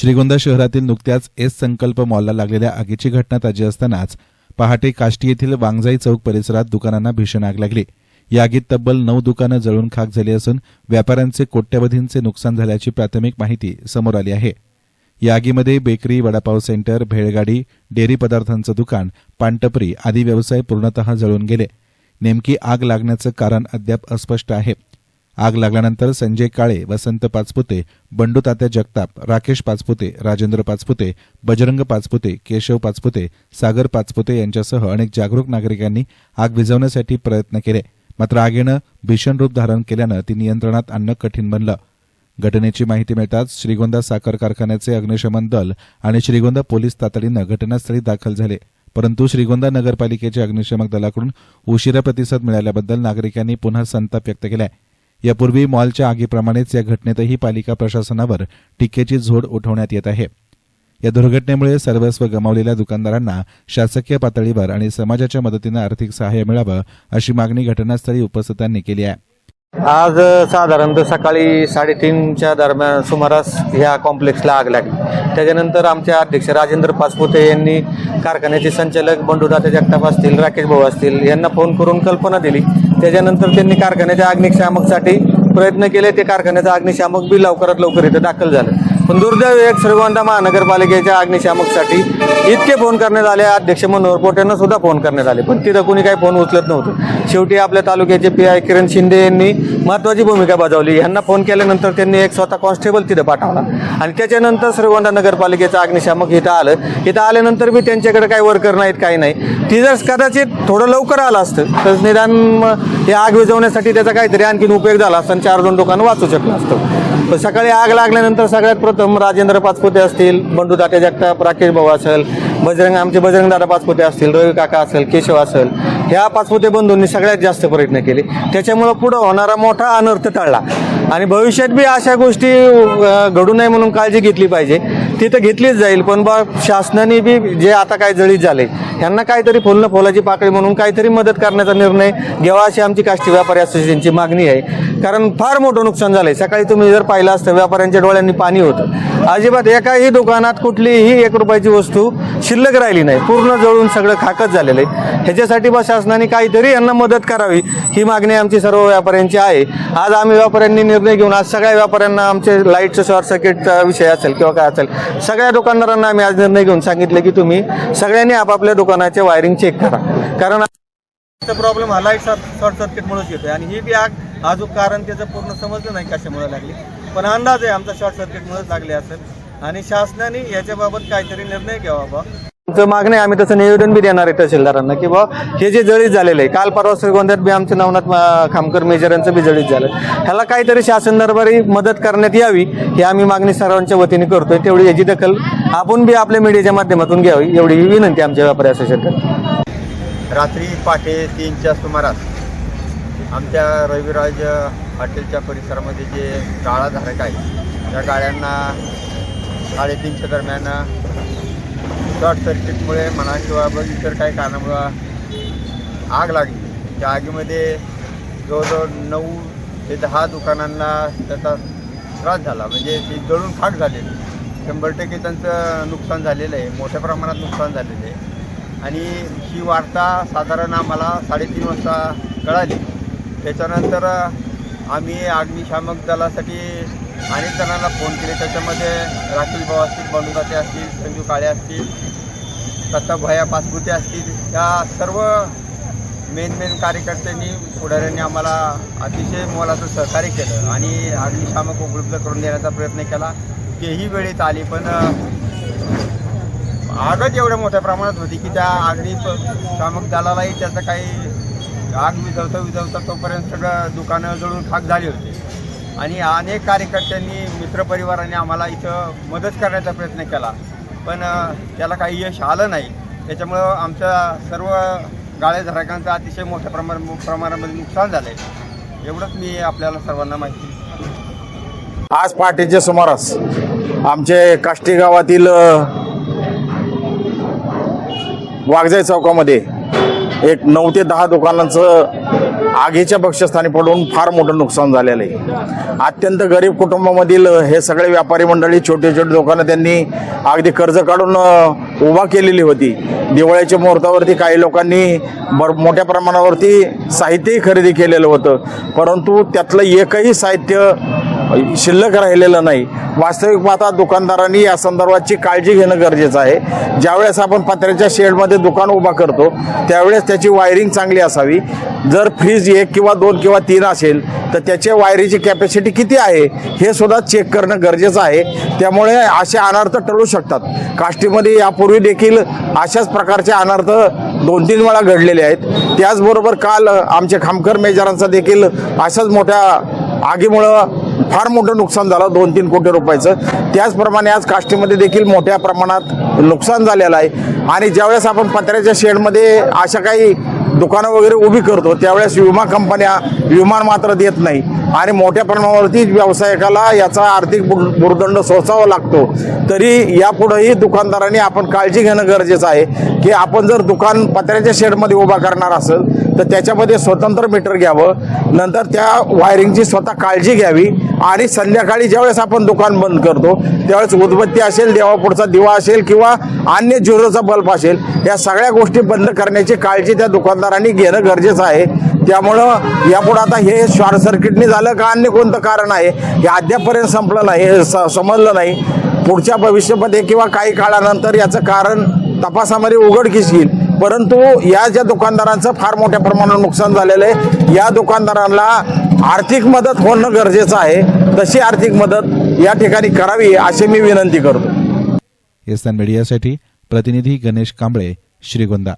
श्रीगोंदा शहरातील नुकत्याच एस संकल्प मॉलला लागलेल्या आगीची घटना ताजी असतानाच पहाटे काष्टी येथील वांगजाई चौक परिसरात दुकानांना भीषण आग लागली. या आगीत तब्बल नऊ दुकानं जळून खाक झाली असून व्यापाऱ्यांचे कोट्यवधींचे नुकसान झाल्याची प्राथमिक माहिती समोर आली आहे. या आगीमध्ये बेकरी वडापाव सेंटर भेळगाडी डेअरी पदार्थांचं दुकान पानटपरी आदी व्यवसाय पूर्णतः जळून गेले. नेमकी आग लागण्याचं कारण अद्याप अस्पष्ट आहे. आग लागल्यानंतर संजय काळे वसंत पाचपुते बंडू तात्या जगताप राकेश पाचपुते राजेंद्र पाचपुते बजरंग पाचपुते केशव पाचपुते सागर पाचपुते यांच्यासह अनेक जागरूक नागरिकांनी आग विझवण्यासाठी प्रयत्न केले. मात्र आगीनं भीषण रूप धारण केल्यानं ती नियंत्रणात आणणं कठीण बनलं. घटनेची माहिती मिळताच श्रीगोंदा साखर कारखान्याचे अग्निशमन दल आणि श्रीगोंदा पोलीस तातडीनं घटनास्थळी दाखल झाले. परंतु श्रीगोंदा नगरपालिकेच्या अग्निशमक दलाकडून उशिरा प्रतिसाद मिळाल्याबद्दल नागरिकांनी पुन्हा संताप व्यक्त केला आहे यापूर्वी मॉलच्या आगीप्रमाणेच या घटनेतही पालिका प्रशासनावर टीकेची झोड उठवण्यात येत आहे. या दुर्घटनेमुळे सर्वस्व गमावलेल्या दुकानदारांना शासकीय पातळीवर आणि समाजाच्या मदतीनं आर्थिक सहाय्य मिळावं अशी मागणी घटनास्थळी उपस्थितांनी केली आहे. आज साधारणतः सकाळी साडेतीनच्या दरम्यान सुमारास ह्या कॉम्प्लेक्सला आग लागली. त्याच्यानंतर आमचे अध्यक्ष राजेंद्र पाचपुते यांनी कारखान्याचे संचालक बंडूदाते जगताप असतील राकेश भाऊ असतील यांना फोन करून कल्पना दिली. त्याच्यानंतर त्यांनी कारखान्याच्या अग्निशामकसाठी प्रयत्न केले. ते कारखान्याचं अग्निशामक बी लवकरात लवकर इथं दाखल झालं. पण दुर्दैव एक श्रीगोंदा महानगरपालिकेच्या अग्निशामकसाठी इतके फोन करण्यात आले. अध्यक्ष मनोहर पोटेंना सुद्धा फोन करण्यात आले. पण तिथं कोणी काही फोन उचलत नव्हतं. शेवटी आपल्या तालुक्याचे पी आय किरण शिंदे यांनी महत्त्वाची भूमिका बजावली. यांना फोन केल्यानंतर त्यांनी एक स्वतः कॉन्स्टेबल तिथं पाठवला. आणि त्याच्यानंतर श्रीगोंदा नगरपालिकेचं अग्निशामक इथं आलं. इथं आल्यानंतर बी त्यांच्याकडे काही वर्कर नाहीत काही नाही. ती जर कदाचित थोडं लवकर आलं असतं तर निदान हे आग विझवण्यासाठी त्याचा काहीतरी आणखीन उपयोग झाला असता आणि चार दोन दुकानं वाचू शकलं असतं. पण सकाळी आग लागल्यानंतर सगळ्यात प्रथम राजेंद्र पाचपुते असतील बंडू दाटे जगताप राकेश भाऊ असेल बजरंग आमचे बजरंगदादा पाचपुते असतील रवी काका असेल केशव असेल ह्या पाचपुते बंधूंनी सगळ्यात जास्त प्रयत्न केले. त्याच्यामुळं पुढं होणारा मोठा अनर्थ टळला. आणि भविष्यात बी अशा गोष्टी घडू नये म्हणून काळजी घेतली पाहिजे. ती तर घेतलीच जाईल पण बा शासनाने बी जे आता काय जळीत झाले यांना काहीतरी फुलनं फुलाची पाकळी म्हणून काहीतरी मदत करण्याचा निर्णय घ्यावा अशी आमची काष्टी व्यापारी असोसिएशनची मागणी आहे. कारण फार मोठं नुकसान झालंय. सकाळी तुम्ही जर पाहिलं असतं व्यापाऱ्यांच्या डोळ्यांनी पाणी होतं. अजिबात एकाही दुकानात कुठलीही एक रुपयाची वस्तू शिल्लक राहिली नाही. पूर्ण जळून सगळं खाकच झालेलं आहे. ह्याच्यासाठी बा शासनाने काहीतरी यांना मदत करावी ही मागणी आमची सर्व व्यापाऱ्यांची आहे. आज आम्ही व्यापाऱ्यांनी निर्णय घेऊन आज सगळ्या व्यापाऱ्यांना आमचे लाईटचं शॉर्ट सर्किटचा विषय असेल किंवा काय असेल सगळ्या दुकानदारांना आम्ही आज निर्णय घेऊन सांगितले की तुम्ही सगळ्यांनी आपापल्या दुकानाचे वायरिंग चेक करा. कारण प्रॉब्लेम हा लाइट शॉर्ट सर्किटमुळेच येतोय आणि ही बी आग अजून कारण त्याचं पूर्ण समजलं नाही कशामुळे लागली. पण अंदाज आहे आमचा शॉर्ट सर्किटमुळेच लागले असेल. आणि शासनाने याच्याबाबत काहीतरी निर्णय घ्यावा बा आमचं मागणी आहे, आम्ही तसं निवेदन बी देणार आहे तहसीलदारांना की बा हे जे जळीत झालेलं आहे काल परवा श्रीगोंद्यात बी आमचं नवनाथ खामकर मेजर यांचं बी जळीत झालं. ह्याला काहीतरी शासन दरबारी मदत करण्यात यावी ही आम्ही मागणी सर्वांच्या वतीने करतोय. तेवढी याची दखल आपण बी आपल्या मीडियाच्या माध्यमातून घ्यावी एवढी विनंती आमच्या व्यापारी असोसिएशन रात्री पहाटे तीनच्या सुमारास आमच्या रविराज हॉटेलच्या परिसरामध्ये जे गाळाधारक आहे त्या गाड्यांना साडेतीनच्या दरम्यान शॉर्ट सर्किटमुळे म्हणा किंवा बघ इतर काही कारणामुळं आग लागली. त्या आगीमध्ये जवळजवळ नऊ ते दहा दुकानांना त्याचा त्रास झाला. म्हणजे ते जळून खाक झालेली. शंभर टक्के त्यांचं नुकसान झालेलं आहे. मोठ्या प्रमाणात नुकसान झालेलं आहे. आणि ही वार्ता साधारण आम्हाला साडेतीन वाजता कळाली. त्याच्यानंतर आम्ही अग्निशामक दलासाठी अनेक जणांना फोन केले. त्याच्यामध्ये राकेश भाऊ असतील बंडुदाते असतील संजू काळे असतील दत्ताभया पासपुते असतील या सर्व मेन मेन कार्यकर्त्यांनी पुढाऱ्यांनी आम्हाला अतिशय मोलाचं सहकार्य केलं आणि अग्निशामक उपलब्ध करून देण्याचा प्रयत्न केला. तेही वेळेत आली पण आगच एवढ्या मोठ्या प्रमाणात होती की त्या अग्निशामक शामक दलालाही त्याचं काही आग विझवता विझवता तोपर्यंत सगळं दुकानं जळून खाक झाली होती. आणि अनेक कार्यकर्त्यांनी मित्रपरिवाराने आम्हाला इथं मदत करण्याचा प्रयत्न केला. पण त्याला काही यश आलं नाही. त्याच्यामुळं आमच्या सर्व गाळेधारकांचं अतिशय मोठ्या प्रमाण प्रमाणामध्ये नुकसान झालं आहे एवढंच मी आपल्याला सर्वांना माहिती आज पहाटेच्या सुमारास आमचे काष्टी गावातील अ, वाघजाई चौकामध्ये एक नऊ ते दहा दुकानांचं आगीच्या पक्षस्थानी पडून फार मोठं नुकसान झालेलं आहे. अत्यंत गरीब कुटुंबामधील हे सगळे व्यापारी मंडळी छोटे छोटे दुकानं त्यांनी अगदी कर्ज काढून उभा केलेली होती. दिवाळीच्या मुहूर्तावरती काही लोकांनी भर मोठ्या प्रमाणावरती साहित्यही खरेदी केलेलं होतं. परंतु त्यातलं एकही साहित्य शिल्लक राहिलेलं नाही. वास्तविक पाहता दुकानदारांनी या संदर्भाची काळजी घेणं गरजेचं आहे. ज्यावेळेस आपण पत्र्याच्या शेडमध्ये दुकान उभा करतो त्यावेळेस त्याची वायरिंग चांगली असावी. जर फ्रीज एक किंवा दोन किंवा तीन असेल तर त्याच्या वायरीची कॅपॅसिटी किती आहे हे सुद्धा चेक करणं गरजेचं आहे. त्यामुळे असे अनर्थ टळू शकतात. काष्टीमध्ये यापूर्वी देखील अशाच प्रकारचे अनर्थ दोन तीन वेळा घडलेले आहेत. त्याचबरोबर काल आमच्या खामकर मेजरांचा देखील अशाच मोठ्या आगीमुळं फार मोठं नुकसान झालं दोन तीन कोटी रुपयाचं. त्याचप्रमाणे आज काष्टीमध्ये देखील मोठ्या प्रमाणात नुकसान झालेलं आहे. आणि ज्यावेळेस आपण पत्र्याच्या शेडमध्ये अशा काही दुकानं वगैरे उभी करतो त्यावेळेस विमा कंपन्या विमान मात्र देत नाही. आणि मोठ्या प्रमाणावरती व्यावसायिकाला याचा आर्थिक भूर्दंड सोसावा लागतो. तरी यापुढेही दुकानदारांनी आपण काळजी घेणं गरजेचं आहे की आपण जर दुकान पत्र्याच्या शेडमध्ये उभा करणार असेल तर त्याच्यामध्ये स्वतंत्र मीटर घ्यावं नंतर त्या वायरिंगची स्वतः काळजी घ्यावी आणि संध्याकाळी ज्यावेळेस आपण दुकान बंद करतो त्यावेळेस उदबत्ती असेल देवापुढचा दिवा असेल किंवा अन्य झिरोचा बल्ब असेल या सगळ्या गोष्टी बंद करण्याची काळजी त्या दुकानदारांनी घेणं गरजेचं आहे. त्यामुळं यापुढे आता हे शॉर्ट सर्किटने झालं का अन्य कोणतं कारण आहे? हे अद्यापपर्यंत संपलं नाही हे स समजलं नाही. पुढच्या भविष्यामध्ये किंवा काही काळानंतर याचं कारण तपासामध्ये उघडकीस येईल परंतु या ज्या दुकानदारांचं फार मोठ्या प्रमाणात नुकसान झालेलं आहे या दुकानदारांना आर्थिक मदत होणं गरजेचं आहे. तशी आर्थिक मदत या ठिकाणी करावी अशी मी विनंती करतो. एस मीडियासाठी प्रतिनिधी गणेश कांबळे श्रीगोंदा.